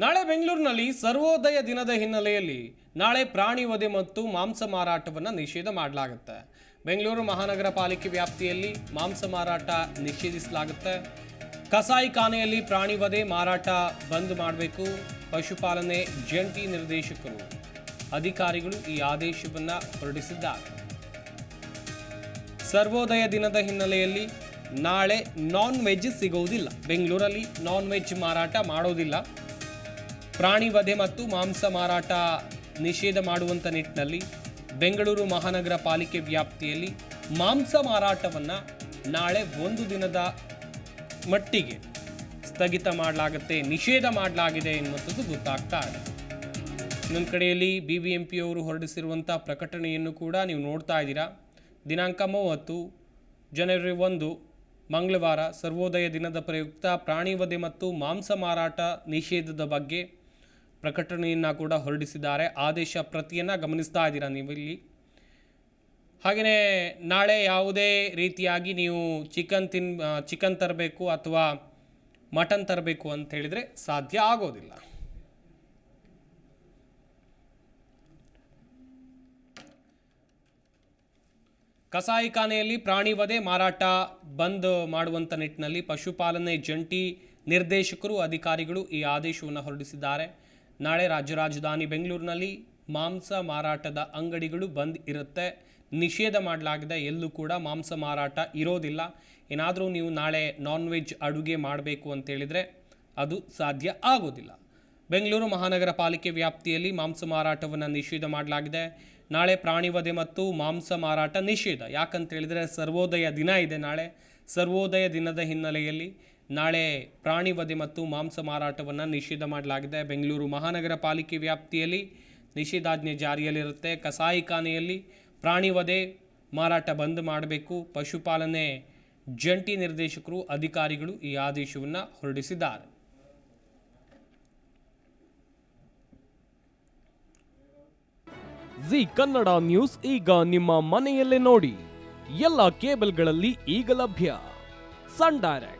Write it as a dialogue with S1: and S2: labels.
S1: ನಾಳೆ ಬೆಂಗಳೂರಿನಲ್ಲಿ ಸರ್ವೋದಯ ದಿನದ ಹಿನ್ನೆಲೆಯಲ್ಲಿ ನಾಳೆ ಪ್ರಾಣಿ ವಧೆ ಮತ್ತು ಮಾಂಸ ಮಾರಾಟವನ್ನು ನಿಷೇಧ ಮಾಡಲಾಗುತ್ತೆ. ಬೆಂಗಳೂರು ಮಹಾನಗರ ಪಾಲಿಕೆ ವ್ಯಾಪ್ತಿಯಲ್ಲಿ ಮಾಂಸ ಮಾರಾಟ ನಿಷೇಧಿಸಲಾಗುತ್ತೆ. ಕಸಾಯಿಖಾನೆಯಲ್ಲಿ ಪ್ರಾಣಿ ವಧೆ ಮಾರಾಟ ಬಂದ್ ಮಾಡಬೇಕು. ಪಶುಪಾಲನೆ ಜಂಟಿ ನಿರ್ದೇಶಕರು, ಅಧಿಕಾರಿಗಳು ಈ ಆದೇಶವನ್ನು ಹೊರಡಿಸಿದ್ದಾರೆ. ಸರ್ವೋದಯ ದಿನದ ಹಿನ್ನೆಲೆಯಲ್ಲಿ ನಾಳೆ ನಾನ್ ವೆಜ್ ಸಿಗುವುದಿಲ್ಲ ಬೆಂಗಳೂರಲ್ಲಿ ನಾನ್ ವೆಜ್ ಮಾರಾಟ ಮಾಡೋದಿಲ್ಲ. ಪ್ರಾಣಿ ವಧೆ ಮತ್ತು ಮಾಂಸ ಮಾರಾಟ ನಿಷೇಧ ಮಾಡುವಂಥ ನಿಟ್ಟಿನಲ್ಲಿ ಬೆಂಗಳೂರು ಮಹಾನಗರ ಪಾಲಿಕೆ ವ್ಯಾಪ್ತಿಯಲ್ಲಿ ಮಾಂಸ ಮಾರಾಟವನ್ನು ನಾಳೆ ಒಂದು ದಿನದ ಮಟ್ಟಿಗೆ ಸ್ಥಗಿತ ಮಾಡಲಾಗುತ್ತೆ, ನಿಷೇಧ ಮಾಡಲಾಗಿದೆ ಎನ್ನುವಂಥದ್ದು ಗೊತ್ತಾಗ್ತಾ ಇದೆ. ಇನ್ನೊಂದು ಕಡೆಯಲ್ಲಿ ಬಿ ಬಿ ಎಂ ಪಿಯವರು ಹೊರಡಿಸಿರುವಂಥ ಪ್ರಕಟಣೆಯನ್ನು ಕೂಡ ನೀವು ನೋಡ್ತಾ ಇದ್ದೀರಾ. ದಿನಾಂಕ ಮೂವತ್ತು, ಜನವರಿ ಒಂದು, ಮಂಗಳವಾರ, ಸರ್ವೋದಯ ದಿನದ ಪ್ರಯುಕ್ತ ಪ್ರಾಣಿ ವಧೆ ಮತ್ತು ಮಾಂಸ ಮಾರಾಟ ನಿಷೇಧದ ಬಗ್ಗೆ ಪ್ರಕಟಣೆಯನ್ನು ಕೂಡ ಹೊರಡಿಸಿದ್ದಾರೆ. ಆದೇಶ ಪ್ರತಿಯನ್ನು ಗಮನಿಸ್ತಾ ಇದ್ದೀರಾ ನೀವು ಇಲ್ಲಿ? ಹಾಗೆಯೇ ನಾಳೆ ಯಾವುದೇ ರೀತಿಯಾಗಿ ನೀವು ಚಿಕನ್ ತಿನ್ ಚಿಕನ್ ತರಬೇಕು ಅಥವಾ ಮಟನ್ ತರಬೇಕು ಅಂತ ಹೇಳಿದರೆ ಸಾಧ್ಯ ಆಗೋದಿಲ್ಲ. ಕಸಾಯಿಖಾನೆಯಲ್ಲಿ ಪ್ರಾಣಿ ವಧೆ ಮಾರಾಟ ಬಂದ್ ಮಾಡುವಂಥ ನಿಟ್ಟಿನಲ್ಲಿ ಪಶುಪಾಲನೆ ಜಂಟಿ ನಿರ್ದೇಶಕರು, ಅಧಿಕಾರಿಗಳು ಈ ಆದೇಶವನ್ನು ಹೊರಡಿಸಿದ್ದಾರೆ. ನಾಳೆ ರಾಜ್ಯ ರಾಜಧಾನಿ ಬೆಂಗಳೂರಿನಲ್ಲಿ ಮಾಂಸ ಮಾರಾಟದ ಅಂಗಡಿಗಳು ಬಂದ್ ಇರುತ್ತೆ. ನಿಷೇಧ ಮಾಡಲಾಗಿದೆ. ಎಲ್ಲೂ ಕೂಡ ಮಾಂಸ ಮಾರಾಟ ಇರೋದಿಲ್ಲ. ಏನಾದರೂ ನೀವು ನಾಳೆ ನಾನ್ ವೆಜ್ ಅಡುಗೆ ಮಾಡಬೇಕು ಅಂತೇಳಿದರೆ ಅದು ಸಾಧ್ಯ ಆಗೋದಿಲ್ಲ. ಬೆಂಗಳೂರು ಮಹಾನಗರ ಪಾಲಿಕೆ ವ್ಯಾಪ್ತಿಯಲ್ಲಿ ಮಾಂಸ ಮಾರಾಟವನ್ನು ನಿಷೇಧ ಮಾಡಲಾಗಿದೆ. ನಾಳೆ ಪ್ರಾಣಿ ವಧೆ ಮತ್ತು ಮಾಂಸ ಮಾರಾಟ ನಿಷೇಧ. ಯಾಕಂತ ಹೇಳಿದರೆ ಸರ್ವೋದಯ ದಿನ ಇದೆ ನಾಳೆ. ಸರ್ವೋದಯ ದಿನದ ಹಿನ್ನೆಲೆಯಲ್ಲಿ ನಾಳೆ ಪ್ರಾಣಿ ವಧೆ ಮತ್ತು ಮಾಂಸ ಮಾರಾಟವನ್ನು ನಿಷೇಧ ಮಾಡಲಾಗಿದೆ. ಬೆಂಗಳೂರು ಮಹಾನಗರ ಪಾಲಿಕೆ ವ್ಯಾಪ್ತಿಯಲ್ಲಿ ನಿಷೇಧಾಜ್ಞೆ ಜಾರಿಯಲ್ಲಿರುತ್ತೆ. ಕಸಾಯಿಖಾನೆಯಲ್ಲಿ ಪ್ರಾಣಿ ವಧೆ ಮಾರಾಟ ಬಂದ್ ಮಾಡಬೇಕು. ಪಶುಪಾಲನೆ ಜಂಟಿ ನಿರ್ದೇಶಕರು, ಅಧಿಕಾರಿಗಳು ಈ ಆದೇಶವನ್ನು ಹೊರಡಿಸಿದ್ದಾರೆ.
S2: ಜಿ ಕನ್ನಡ ನ್ಯೂಸ್ ಈಗ ನಿಮ್ಮ ಮನೆಯಲ್ಲೇ ನೋಡಿ. ಎಲ್ಲ ಕೇಬಲ್ಗಳಲ್ಲಿ ಈಗ ಲಭ್ಯ. Sun Direct.